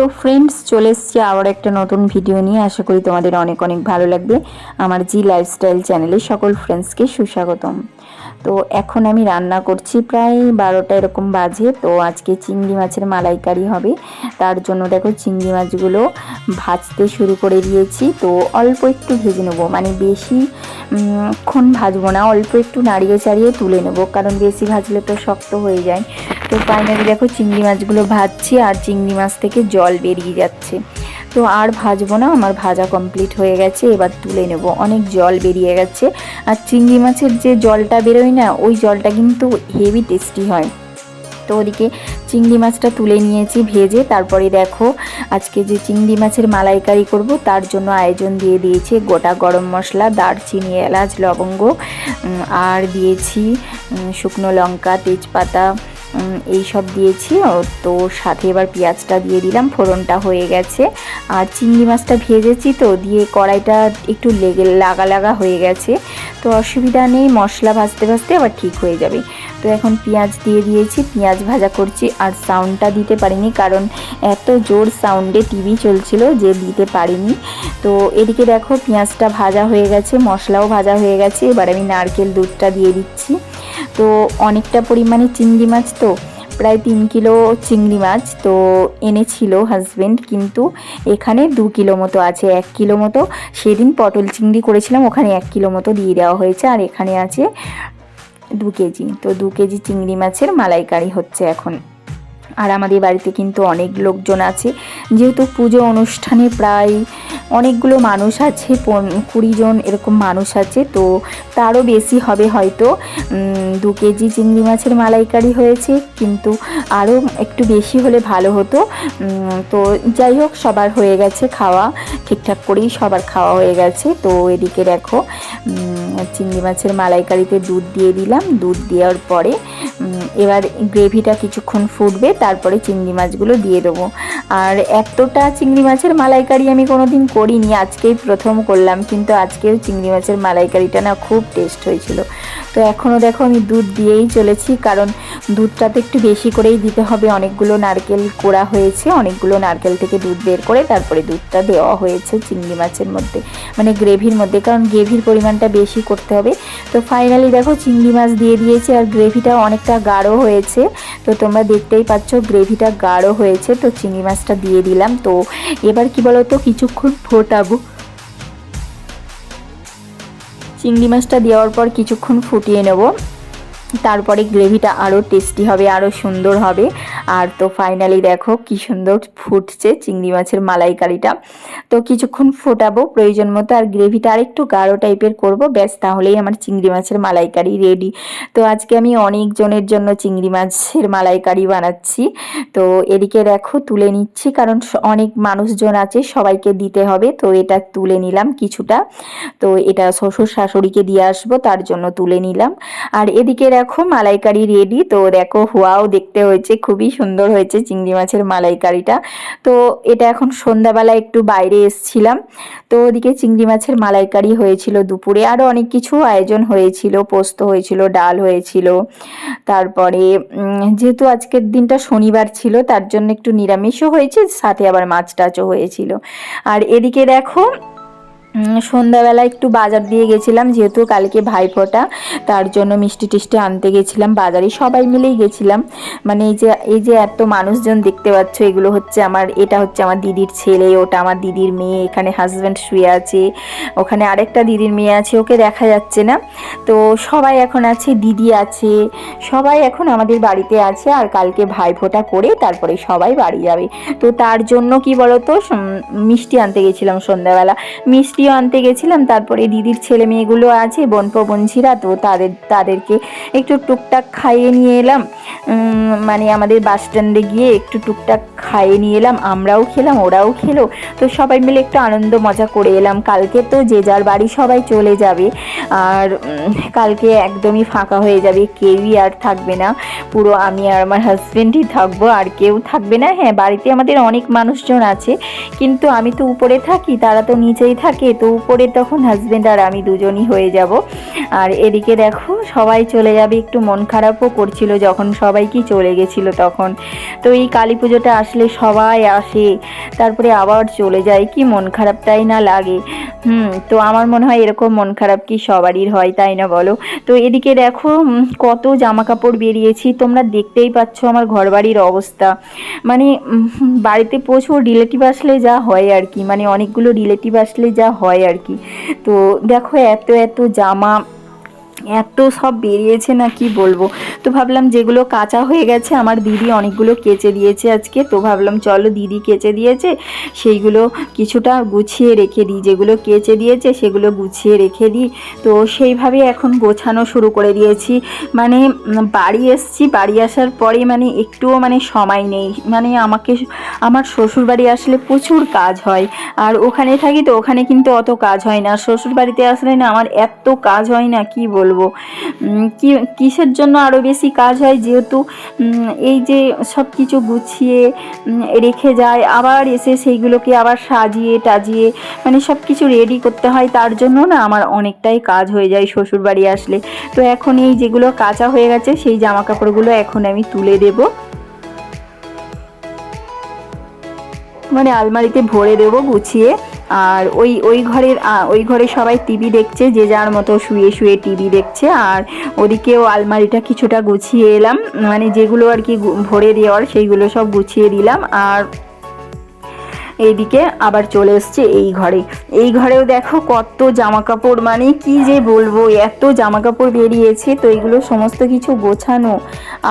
তো ফ্রেন্ডস চলে এসছি আবার একটা নতুন ভিডিও নিয়ে। আশা করি তোমাদের অনেক অনেক ভালো লাগবে। আমার জি লাইফস্টাইল চ্যানেলে সকল ফ্রেন্ডসকে সুস্বাগতম। তো এখন আমি রান্না করছি প্রায় বারোটা এরকম বাজে। তো আজকে চিংড়ি মাছের মালাইকারি হবে। তার জন্য দেখো চিংড়ি মাছগুলো ভাজতে শুরু করে দিয়েছি। তো অল্প একটু ভেজে নেব। মানে বেশি ক্ষণ ভাজবো না। অল্প একটু নাড়িয়ে চাড়িয়ে তুলে নেব। কারণ বেশি ভাজলে তো শক্ত হয়ে যায়। তো ফাইনালি দেখো চিংড়ি মাছগুলো ভাজছি আর চিংড়ি মাছ থেকে জল বেরিয়ে যাচ্ছে। তো আর ভাজবো না, আমার ভাজা কমপ্লিট হয়ে গেছে, এবার তুলে নেব। অনেক জল বেরিয়ে গেছে। আর চিংড়ি মাছের যে জলটা বেরোয় না, ওই জলটা কিন্তু হেভি টেস্টি হয়। তো ওদিকে চিংড়ি মাছটা তুলে নিয়েছি ভেজে, তারপরে দেখো আজকে যে চিংড়ি মাছের মালাইকারি করব, তার জন্য আয়োজন দিয়ে দিয়েছি গোটা গরম মশলা, দারচিনি, এলাচ, লবঙ্গ আর দিয়েছি শুকনো লঙ্কা, তেজপাতা এই সব দিয়েছি। তো সাথে এবার পেঁয়াজটা দিয়ে দিলাম, ফোড়নটা হয়ে গেছে। আর চিংড়ি মাছটা ভেজেছি তো, দিয়ে কড়াইটা একটু লেগে, লাগা লাগা হয়ে গেছে। তো অসুবিধা নেই, মশলা ভাজতে ভাজতে আবার ঠিক হয়ে যাবে। তো এখন পেঁয়াজ দিয়ে দিয়েছি, পেঁয়াজ ভাজা করছি। আর সাউন্ডটা দিতে পারিনি, কারণ এত জোর সাউন্ডে টিভি চলছিল যে দিতে পারিনি। তো এদিকে দেখো পেঁয়াজটা ভাজা হয়ে গেছে, মশলাও ভাজা হয়ে গেছে। এবার আমি নারকেল দুধটা দিয়ে দিচ্ছি। তো অনেকটা পরিমাণে চিংড়ি মাছ তো, প্রায় তিন কিলো চিংড়ি মাছ তো এনেছিল হাজব্যান্ড কিন্তু এখানে দু কিলো মতো আছে, এক কিলো মতো। সেদিন পটল চিংড়ি করেছিলাম, ওখানে এক কিলো মতো দিয়ে দেওয়া হয়েছে, আর এখানে আছে দু কেজি। তো দু কেজি চিংড়ি মাছের মালাইকারি হচ্ছে এখন। আর আমাদের বাড়িতে কিন্তু অনেক লোকজন আছে। যেহেতু পুজো অনুষ্ঠানে প্রায় অনেকগুলো মানুষ আছে কুড়ি জন এরকম মানুষ আছে, তো তারও বেশি হবে হয়তো। দু কেজি চিংড়ি মাছের মালাইকারি হয়েছে, কিন্তু আরও একটু বেশি হলে ভালো হতো। তো যাই হোক, সবার হয়ে গেছে খাওয়া, ঠিকঠাক করেই সবার খাওয়া হয়ে গেছে। তো এদিকে দেখো চিংড়ি মাছের মালাইকারিতে দুধ দিয়ে দিলাম। দুধ দেওয়ার পরে এবার গ্রেভিটা কিছুক্ষণ ফুটবে, তারপরে চিংড়ি মাছগুলো দিয়ে দেবো। আর এতটা চিংড়ি মাছের মালাইকারি আমি কোনোদিন করিনি, আজকেই প্রথম করলাম, কিন্তু আজকেও চিংড়ি মাছের মালাইকারিটা না খুব টেস্ট হয়েছিল। তো এখনও দেখো আমি দুধ দিয়েই চলেছি, কারণ দুধটা তো একটু বেশি করেই দিতে হবে। অনেকগুলো নারকেল কোড়া হয়েছে, অনেকগুলো নারকেল থেকে দুধ বের করে তারপরে দুধটা দেওয়া হয়েছে চিংড়ি মাছের মধ্যে মানে গ্রেভির মধ্যে, কারণ গ্রেভির পরিমাণটা বেশি করতে হবে। তো ফাইনালি দেখো চিংড়ি মাছ দিয়ে দিয়েছে, আর গ্রেভিটা অনেকটা গাঢ় হয়েছে। তো তোমরা দেখতেই পাচ্ছ গ্রেভিটা গাঢ় হয়েছে। তো চিংড়ি মাছটা দিয়ে দিলাম। তো এবার কি বলো তো কিছুক্ষণ ফোটাবো। চিংড়ি মাছটা দেওয়ার পর কিছুক্ষণ ফুটিয়ে নেব। তারপরে গ্রেভিটা আরও টেস্টি হবে আরও সুন্দর হবে। আর তো ফাইনালি দেখো কি সুন্দর ফুটছে চিংড়ি মাছের মালাইকারিটা। তো কিছুক্ষণ ফোটাবো, প্রয়োজন মতো আর গ্রেভিটা আরেকটু গাঢ় টাইপের করব, ব্যাস তাহলেই আমার চিংড়ি মাছের মালাইকারি রেডি তো আজকে আমি অনেক জনের জন্য চিংড়ি মাছের মালাইকারি বানাচ্ছি। তো এদিকে দেখো তুলে নিচ্ছি, কারণ অনেক মানুষজন আছে, সবাইকে দিতে হবে। তো এটা তুলে নিলাম কিছুটা। তো এটা শ্বশুর শাশুড়িকে দিয়ে আসব, তার জন্য তুলে নিলাম। আর এদিকে দেখো মালাইকারি রেডি তো দেখো, হুয়াও দেখতে হয়েছে, খুবই সুন্দর হয়েছে চিংড়ি মাছের মালাইকারিটা। তো এটা এখন সন্ধ্যাবেলা একটু বাইরে এসছিলাম। তো ওদিকে চিংড়ি মাছের মালাইকারি হয়েছিল দুপুরে। আরও অনেক কিছু আয়োজন হয়েছিল, পোস্ত হয়েছিল, ডাল হয়েছিল। তারপরে যেহেতু আজকের দিনটা শনিবার ছিল, তার জন্য একটু নিরামিষও হয়েছে, সাথে আবার মাছ টাচও হয়েছিল। আর এদিকে দেখো সন্ধ্যাবেলা একটু বাজার দিয়ে গেছিলাম, যেহেতু কালকে ভাইফোঁটা, তার জন্য মিষ্টি টিষ্টি আনতে গেছিলাম বাজারে, সবাই মিলেই গেছিলাম। মানে এই যে এই যে এত মানুষজন দেখতে পাচ্ছ, এগুলো হচ্ছে আমার, এটা হচ্ছে আমার দিদির ছেলে, ওটা আমার দিদির মেয়ে, এখানে হাজব্যান্ড শুয়ে আছে, ওখানে আরেকটা দিদির মেয়ে আছে, ওকে দেখা যাচ্ছে না। তো সবাই এখন আছে, দিদি আছে, সবাই এখন আমাদের বাড়িতে আছে, আর কালকে ভাইফোঁটা করে তারপরে সবাই বাড়ি যাবে। তো তার জন্য কি বলতো মিষ্টি আনতে গেছিলাম সন্ধ্যাবেলা। মিষ্টিও আনতে গেছিলাম, তারপরে দিদির ছেলে মেয়েগুলো আছে বোনপো বোনঝিরা তো তাদের, তাদেরকে একটু টুকটাক খাইয়ে নিয়ে এলাম। মানে আমাদের বাস স্ট্যান্ডে গিয়ে একটু টুকটাক খাইয়ে নিয়ে এলাম, আমরাও খেলাম, ওরাও খেলো। তো সবাই মিলে একটু আনন্দ মজা করে এলাম। কালকে তো যে যার বাড়ি সবাই চলে যাবে, আর কালকে একদমই ফাঁকা হয়ে যাবে, কেউই আর থাকবে না। পুরো আমি আর আমার হাজব্যান্ডই থাকব, আর কেউ থাকবে না। হ্যাঁ বাড়িতে আমাদের অনেক মানুষজন আছে, কিন্তু আমি তো উপরে থাকি, তারা তো নিচেই থাকে। তো উপরে তখন হাজব্যান্ড আর আমি দুজনই হয়ে যাব। আর এদিকে দেখো, সবাই চলে যাবে, একটু মন খারাপও করছিল যখন সবাই কি চলে গেছিল তখন। তো এই কালী পুজোটা আসলে সবাই আসে, তারপরে আবার চলে যায়, কি মন খারাপটাই না লাগে। হুম, তো আমার মনে হয় এরকম মন খারাপ কি সবারই হয়, তাই না বলো? তো এদিকে দেখো কত জামা কাপড় বেরিয়েছি, তোমরা দেখতেই পাচ্ছ আমার ঘরবাড়ির অবস্থা। মানে বাড়িতে প্রচুর রিলেটিভ আসলে যা হয় আর কি মানে অনেকগুলো রিলেটিভ আসলে যা হয় আর কি। তো দেখো, এত এত জামা এত সব বেরিয়েছে না কি বলব? তো ভাবলাম যেগুলো কাঁচা হয়ে গেছে, আমার দিদি অনেকগুলো কেচে দিয়েছে আজকে। তো ভাবলাম, চলো দিদি কেচে দিয়েছে, সেইগুলো কিছুটা গুছিয়ে রেখে দিই। যেগুলো কেচে দিয়েছে, সেগুলো গুছিয়ে রেখে দিই। তো সেইভাবে এখন গোছানো শুরু করে দিয়েছি। মানে বাড়ি এসছি, বাড়ি আসার পরে মানে একটুও মানে সময় নেই। মানে আমাকে, আমার শ্বশুর বাড়ি আসলে প্রচুর কাজ হয়। আর ওখানে থাকি তো ওখানে কিন্তু অত কাজ হয় না। শ্বশুর বাড়িতে আসলে না আমার এত কাজ হয় না কি বলব। কি, কিসের জন্য আরও বেশি কাজ হয়? যেহেতু এই যে সব কিছু গুছিয়ে রেখে যায়, আবার এসে সেইগুলোকে আবার সাজিয়ে টাজিয়ে মানে সব কিছু রেডি করতে হয়, তার জন্য না আমার অনেকটাই কাজ হয়ে যায় শ্বশুর বাড়ি আসলে। তো এখন এই যেগুলো কাঁচা হয়ে গেছে, সেই জামা কাপড়গুলো এখন আমি তুলে দেবো। মানে আলমারিতে ভরে দেবো গুছিয়ে। আর ওই ওই ঘরের ওই ঘরে সবাই টিভি দেখছে, যে যার মতো শুয়ে শুয়ে টিভি দেখছে। আর ওদিকেও আলমারিটা কিছুটা গুছিয়ে এলাম। মানে যেগুলো আর কি ভরে দেওয়ার, সেইগুলো সব গুছিয়ে দিলাম। আর এইদিকে আবার চলে এসছে এই ঘরে। এই ঘরেও দেখো কত জামা কাপড় মানে কি যে বলব, এত জামা কাপড় বেরিয়েছে তো এগুলো সমস্ত কিছু গোছানো।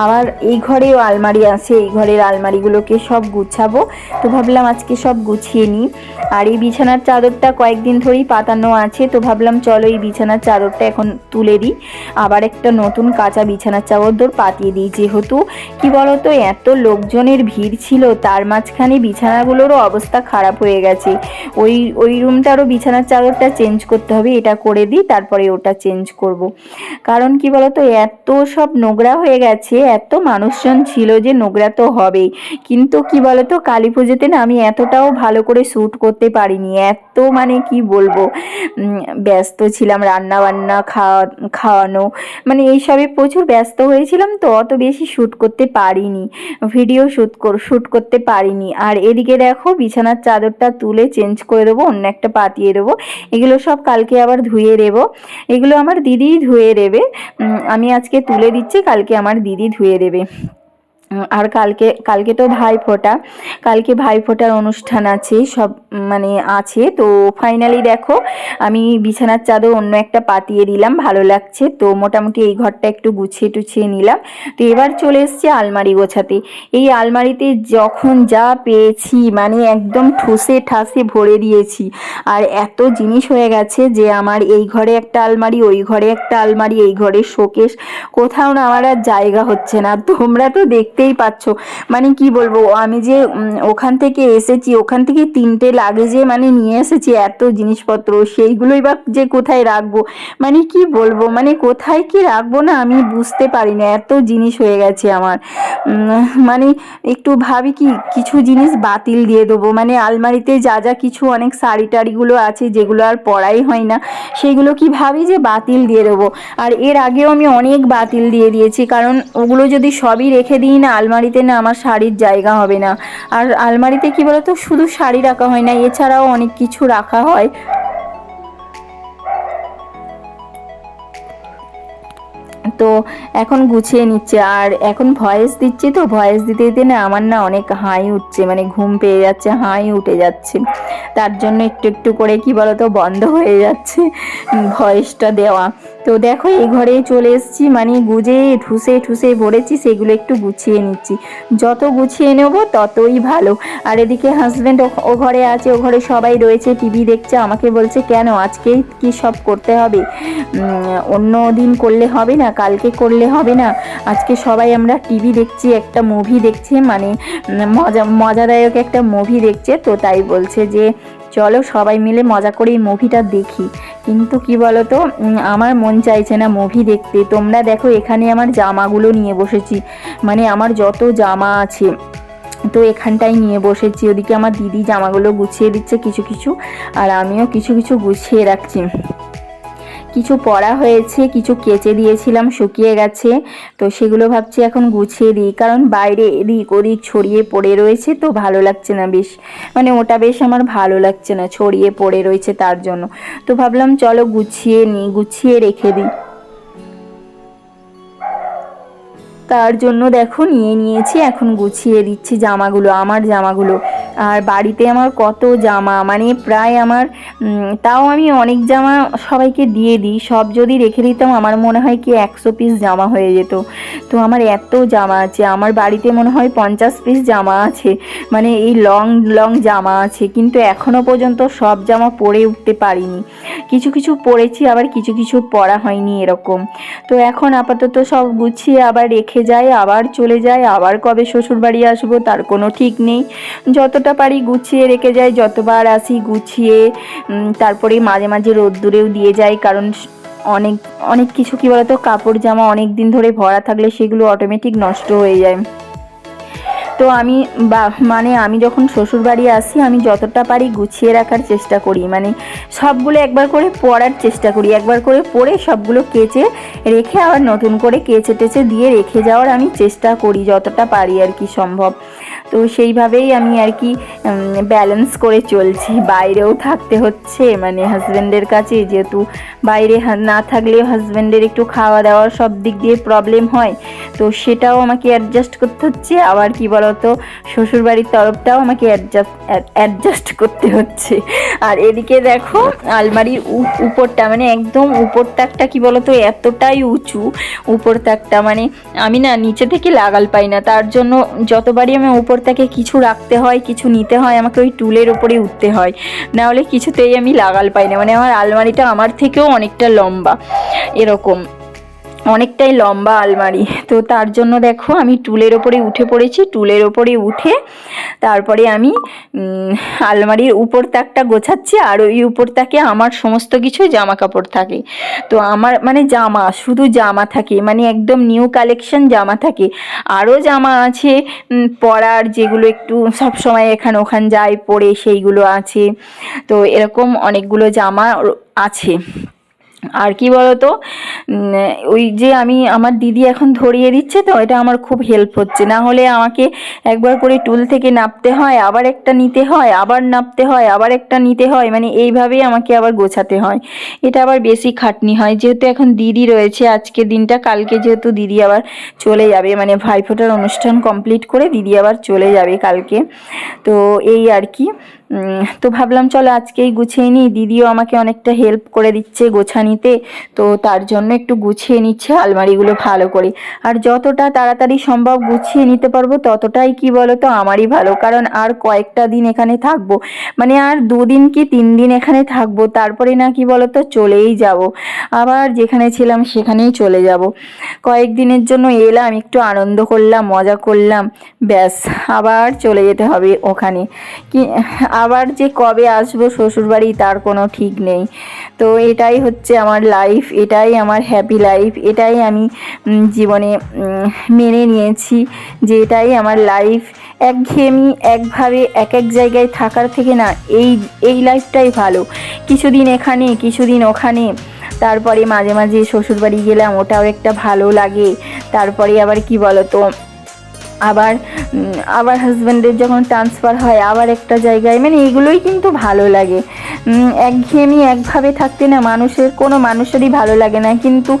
আবার এই ঘরেও আলমারি আছে, এই ঘরের আলমারিগুলোকে সব গুছাবো। তো ভাবলাম আজকে সব গুছিয়ে নিই। আর এই বিছানার চাদরটা কয়েকদিন ধরেই পাতানো আছে, তো ভাবলাম চলো এই বিছানার চাদরটা এখন তুলে দিই। আবার একটা নতুন কাঁচা বিছানার চাদর পাতিয়ে দিই যেহেতু। কি বলতো, এত লোকজনের ভিড় ছিল, তার মাঝখানে বিছানাগুলোরও অবস্থা খারাপ হয়ে গেছে। ওই ওই রুমটারও বিছানার চাদরটা চেঞ্জ করতে হবে, এটা করে দিই, তারপরে ওটা চেঞ্জ করব। কারণ কি বলতো, এত সব নোংরা হয়ে গেছে, এত মানুষজন ছিল যে নোংরা তো হবেই। কিন্তু কি বলতো, কালী পুজোতে না আমি এতটাও ভালো করে শ্যুট করতে পারিনি, এত মানে কি বলব ব্যস্ত ছিলাম রান্না বান্না খাওয়া, খাওয়ানো মানে এইসবে প্রচুর ব্যস্ত হয়েছিলাম তো, অত বেশি শ্যুট করতে পারিনি ভিডিও শ্যুট শ্যুট করতে পারিনি। আর এদিকে দেখো বিছানার চাদরটা তুলে চেঞ্জ করে দেবো, অন্য একটা পাতিয়ে দেবো। এগুলো সব কালকে আবার ধুয়ে দেবো। এগুলো আমার দিদি ধুয়ে দেবে। আমি আজকে তুলে দিচ্ছি, কালকে আমার দিদি ধুয়ে দেবে। আর কালকে কালকে তো ভাই ফোটা। কালকে ভাই ফোটার অনুষ্ঠান আছে, সব মানে আছে। তো ফাইনালি দেখো, আমি বিছানার চাদর অন্য একটা পাতিয়ে দিলাম, ভালো লাগছে। তো মোটামুটি এই ঘরটা একটু গুছিয়ে টুছিয়ে নিলাম। তো এবার চলে এসছে আলমারি গোছাতে। এই আলমারিতে যখন যা পেয়েছি মানে একদম ঠুসে ঠাসে ভরে দিয়েছি। আর এত জিনিস হয়ে গেছে যে আমার এই ঘরে একটা আলমারি, ওই ঘরে একটা আলমারি, এই ঘরে শোকেস কোথাও না আমার আর জায়গা হচ্ছে না। তোমরা তো দেখতেই পাচ্ছ। মানে কি বলব, আমি যে ওখান থেকে এসেছি, ওখান থেকে তিনটে লাগেজে মানে নিয়ে এসেছি এত জিনিসপত্র, সেইগুলোই বা যে কোথায় রাখব? মানে কি বলব মানে কোথায় কি রাখব না আমি বুঝতে পারি না এত জিনিস হয়ে গেছে আমার। মানে একটু ভাবি কি, কিছু জিনিস বাতিল দিয়ে দেবো। মানে আলমারিতে যা যা কিছু অনেক শাড়ি টাড়িগুলো আছে, যেগুলো আর পরাই হয় না সেইগুলো কি ভাবি যে বাতিল দিয়ে দেবো। আর এর আগেও আমি অনেক বাতিল দিয়ে দিয়েছি, কারণ ওগুলো যদি সবই রেখে দিই না আলমারিতে না আমার শাড়ির জায়গা হবে না। আর আলমারিতে কি বলতো? শুধু শাড়ি রাখা হয় না, এছাড়াও অনেক কিছু রাখা হয়। তো এখন গুছিয়ে নিচ্ছে, আর এখন ভয়েস দিচ্ছি তো, ভয়েস দিতে দিতে না আমার না অনেক হাই উঠছে মানে ঘুম পেয়ে যাচ্ছে, হাই উঠে যাচ্ছে। তার জন্য একটু একটু করে কি বলতো, বন্ধ হয়ে যাচ্ছে ভয়েসটা দেওয়া। তো দেখো, এই ঘরে চলে এসেছি মানে গুজে, ঠুসে ঠুসে ভরেছি, সেগুলো একটু গুছিয়ে নিচ্ছি। যত গুছিয়ে নেব, ততই ভালো। আর এদিকে হাজব্যান্ড ও ঘরে আছে, ও ঘরে সবাই রয়েছে টিভি দেখছে, আমাকে বলছে, কেন আজকেই কি সব করতে হবে? অন্য দিন করলে হবে না, কালকে করলে হবে না। আজকে সবাই আমরা টিভি দেখছি, একটা মুভি দেখছি মানে মজা, মজাদায়ক একটা মুভি দেখছে, তো তাই বলছে যে চলো সবাই মিলে মজা করে এই মুভিটা দেখি। কিন্তু কি বলো তো আমার মন চাইছে না মুভি দেখতে। তোমরা দেখো, এখানে আমার জামাগুলো নিয়ে বসেছি। মানে আমার যত জামা আছে, তো এখানটাই নিয়ে বসেছি। ওদিকে আমার দিদি জামাগুলো গুছিয়ে দিচ্ছে কিছু কিছু, আর আমিও কিছু কিছু গুছিয়ে রাখছি। কিছু পড়া হয়েছে, কিছু কেচে দিয়েছিলাম, শুকিয়ে গেছে। তো সেগুলো ভাবছি এখন গুছিয়ে দিই, কারণ বাইরে এদিক ওদিক ছড়িয়ে পড়ে রয়েছে তো ভালো লাগছে না বেশ। মানে ওটা বেশ আমার ভালো লাগছে না, ছড়িয়ে পড়ে রয়েছে তার জন্য। তো ভাবলাম চলো গুছিয়ে নিই, গুছিয়ে রেখে দিই। তার জন্য দেখো নিয়ে নিয়েছি, এখন গুছিয়ে দিচ্ছি জামাগুলো, আমার জামাগুলো। আর বাড়িতে আমার কত জামা মানে প্রায় আমার তাও আমি অনেক জামা সবাইকে দিয়ে দিই। সব যদি রেখে দিতাম, আমার মনে হয় কি একশো পিস জামা হয়ে যেত। তো আমার এত জামা আছে। আমার বাড়িতে মনে হয় পঞ্চাশ পিস জামা আছে। মানে এই লং লং জামা আছে। কিন্তু এখনও পর্যন্ত সব জামা পরে উঠতে পারিনি। কিছু কিছু পরেছি, আবার কিছু কিছু পরা হয়নি এরকম। তো এখন আপাতত সব গুছিয়ে আবার রেখে যায় আবার চলে যায় আবার কবে শ্বশুর বাড়ি আসব তার কোনো ঠিক নেই। যতটা পারি গুছিয়ে রেখে যাই যতবার আসি গুছিয়ে তারপরে মাঝে মাঝে রোদ্দুরেও দিয়ে যাই কারণ অনেক অনেক কিছু কী বলতো, কাপড় জামা অনেক দিন ধরে ভরা থাকলে সেগুলো অটোমেটিক নষ্ট হয়ে যায়। তো আমি বা মানে আমি যখন শ্বশুর বাড়ি আসি, আমি যতটা পারি গুছিয়ে রাখার চেষ্টা করি। মানে সবগুলো একবার করে পড়ার চেষ্টা করি। একবার করে পড়ে সবগুলো কেচে রেখে, আবার নতুন করে কেচে টেচে দিয়ে রেখে যাওয়ার আমি চেষ্টা করি, যতটা পারি আর কি সম্ভব। তো সেইভাবেই আমি আর কি ব্যালেন্স করে চলছি। বাইরেও থাকতে হচ্ছে মানে হাজব্যান্ডের কাছে যেহেতু বাইরে না থাকলে হাজব্যান্ডের একটু খাওয়া দাওয়া সব দিক দিয়ে প্রবলেম হয়, তো সেটাও আমাকে অ্যাডজাস্ট করতে হচ্ছে। আবার কি বলতো শ্বশুরবাড়ির তরফটাও আমাকে অ্যাডজাস্ট অ্যাডজাস্ট করতে হচ্ছে। আর এদিকে দেখো, আলমারির উপরটা মানে একদম উপর তাকটা কি বলতো, এতটাই উঁচু। উপর তাকটা মানে আমি না নিচে থেকে লাগাল পাই না। তার জন্য যতবারই আমি উপর তাকে কিছু রাখতে হয়, কিছু নিতে হয়, আমাকে ওই টুলের উপরে উঠতে হয়। না হলে কিছুতেই আমি লাগাল পাই না। মানে আমার আলমারিটা আমার থেকেও অনেকটা লম্বা। এরকম। অনেকটাই লম্বা আলমারি। তো তার জন্য দেখো, আমি টুলের ওপরে উঠে পড়েছি। টুলের ওপরে উঠে তারপরে আমি আলমারির উপর তাকটা গোছাচ্ছি আর ওই উপর তাকে আমার সমস্ত কিছু জামা কাপড় থাকে। তো আমার মানে জামা, শুধু জামা থাকে মানে একদম নিউ কালেকশন জামা থাকে। আরও জামা আছে পরার যেগুলো একটু সব সময় এখান ওখান যায় পরে সেইগুলো আছে। তো এরকম অনেকগুলো জামা আছে। আর কি বলতো? ওই যে আমি, আমার দিদি এখন ধরিয়ে দিচ্ছে তো, এটা আমার খুব হেল্প হচ্ছে। না হলে আমাকে একবার করে টুল থেকে নাপতে হয়, আবার একটা নিতে হয়, আবার নাপতে হয়, আবার একটা নিতে হয় মানে এইভাবেই আমাকে আবার গোছাতে হয়। এটা আবার বেশি খাটনি হয়। যেহেতু এখন দিদি রয়েছে আজকে দিনটা, কালকে যেহেতু দিদি আবার চলে যাবে মানে ভাইফোঁটার অনুষ্ঠান কমপ্লিট করে দিদি আবার চলে যাবে কালকে। তো এই আর কি। তো ভাবলাম, চলো আজকেই গুছিয়ে নিই। দিদিও আমাকে অনেকটা হেল্প করে দিচ্ছে গোছানিতে, তো তার জন্য একটু গুছিয়ে নিচ্ছে, আলমারিগুলো ভালো করে। আর যতটা তাড়াতাড়ি সম্ভব গুছিয়ে নিতে পারব, ততটাই কি বলো তো আমারই ভালো। কারণ আর কয়েকটা দিন এখানে থাকব। মানে আর দুদিন কি তিন দিন এখানে থাকব, তারপরে না কি বলো তো চলেই যাব। আবার যেখানে ছিলাম সেখানেই চলে যাব। কয়েকদিনের জন্য এলাম, একটু আনন্দ করলাম, মজা করলাম, ব্যাস, আবার চলে যেতে হবে ওখানে। কি আবার যে কবে আসব শ্বশুরবাড়ি তার কোনো ঠিক নেই। তো এটাই হচ্ছে আমার লাইফ এটাই আমার হ্যাপি লাইফ এটাই আমি জীবনে মেনে নিয়েছি যে এটাই আমার লাইফ একঘেয়েমি, একভাবে এক এক জায়গায় থাকার থেকে না এই এই লাইফটাই ভালো। কিছুদিন এখানে, কিছুদিন ওখানে, তারপরে মাঝে মাঝে শ্বশুরবাড়ি গেলাম, ওটাও একটা ভালো লাগে। তারপরে আবার কি বলো তো আবার আবার হাজব্যান্ডের যখন ট্রান্সফার হয়, আবার একটা জায়গায় মানে এগুলোই কিন্তু ভালো লাগে। একঘেয়েমি একভাবে থাকতে না মানুষের, কোনো মানুষেরই ভালো লাগে না। কিন্তু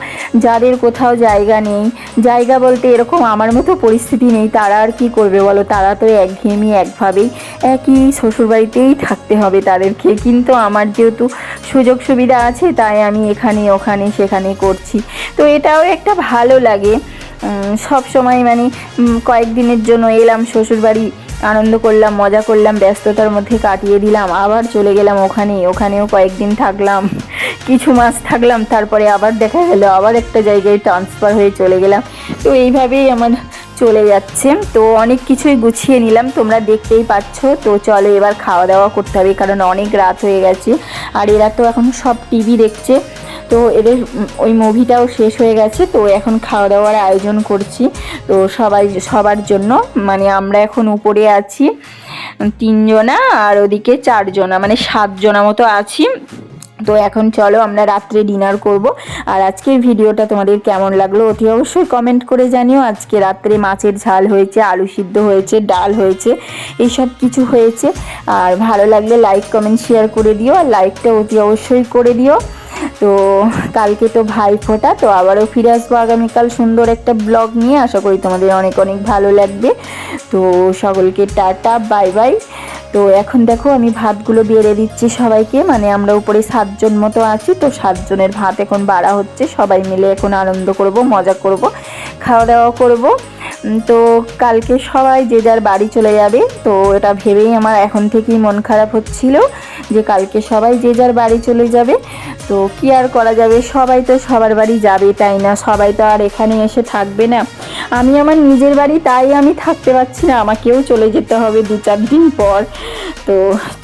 যাদের কোথাও জায়গা নেই, জায়গা বলতে এরকম আমার মতো পরিস্থিতি নেই, তারা আর কি করবে বলো? তারা তো একঘেয়েমি একভাবেই একই শ্বশুরবাড়িতেই থাকতে হবে তাদেরকে। কিন্তু আমার যেহেতু সুযোগ সুবিধা আছে, তাই আমি এখানে, ওখানে, সেখানে করছি। তো এটাও একটা ভালো লাগে। সব সময় মানে কয়েকদিনের জন্য এলাম, শ্বশুরবাড়ি আনন্দ করলাম, মজা করলাম, ব্যস্ততার মধ্যে কাটিয়ে দিলাম, আবার চলে গেলাম ওখানে, ওখানেও কয়েকদিন থাকলাম, কিছু মাস থাকলাম, তারপরে আবার দেখা গেল, আবার একটা জায়গায় ট্রান্সফার হয়ে চলে গেলাম। তো এইভাবেই আমার চলে যাচ্ছে। তো অনেক কিছুই গুছিয়ে নিলাম, তোমরা দেখতেই পাচ্ছ। তো চলো এবার খাওয়া দাওয়া করতে হবে, কারণ অনেক রাত হয়ে গেছে। আর এরা তো এখন সব টিভি দেখছে। তো এদের ওই মুভিটাও শেষ হয়ে গেছে, তো এখন খাওয়া দাওয়ার আয়োজন করছি। তো সবাই, সবার জন্য মানে আমরা এখন উপরে আছি, তিনজনা আর ওদিকে চারজনা মানে সাতজনা মতো আছি। তো এখন চলো আমরা রাত্রে ডিনার করব। আর আজকের ভিডিওটা তোমাদের কেমন লাগল অতি অবশ্যই কমেন্ট করে জানিও। আজকে রাত্রে মাছের ঝাল হয়েছে, আলু সিদ্ধ হয়েছে, ডাল হয়েছে, এইসব কিছু হয়েছে। আর ভালো লাগলে লাইক কমেন্ট শেয়ার করে দিও। আর লাইকটা অতি অবশ্যই করে দিও। তো কালকে তো ভাই ফোটা তো আবারও ফিরে আসব আগামীকাল সুন্দর একটা ব্লগ নিয়ে। আশা করি তোমাদের অনেক অনেক ভালো লাগবে। তো সকলকে টাটা, বাই বাই। তো এখন দেখো আমি ভাতগুলো বেড়ে দিচ্ছি সবাইকে মানে আমরা উপরে সাতজন মতো আছি, তো সাতজনের ভাত এখন বাড়া হচ্ছে। সবাই মিলে এখন আনন্দ করব, মজা করব, খাওয়া দাওয়া করব। তো কালকে সবাই যে যার বাড়ি চলে যাবে, তো এটা ভেবেই আমার এখন থেকেই মন খারাপ হচ্ছিল যে কালকে সবাই যে যার বাড়ি চলে যাবে, তো কি আর করা যাবে? সবাই তো সবার বাড়ি যাবে, তাই না? সবাই তো আর এখানে এসে থাকবে না। আমি আমার নিজের বাড়ি, তাই আমি থাকতে পারছি না। আমাকেও চলে যেতে হবে দু চার দিন পর। তো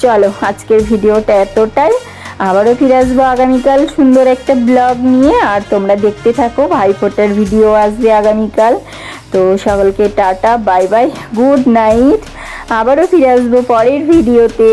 চলো, আজকের ভিডিওটা এতটাই। আবারও ফিরে আসব আগামীকাল সুন্দর একটা ব্লগ নিয়ে। আর তোমরা দেখতে থাকো, ভাইফোটার ভিডিও আসবে আগামীকাল। তো সকলকে tata bye bye good night আবারও ফিরে আসব পরের ভিডিওতে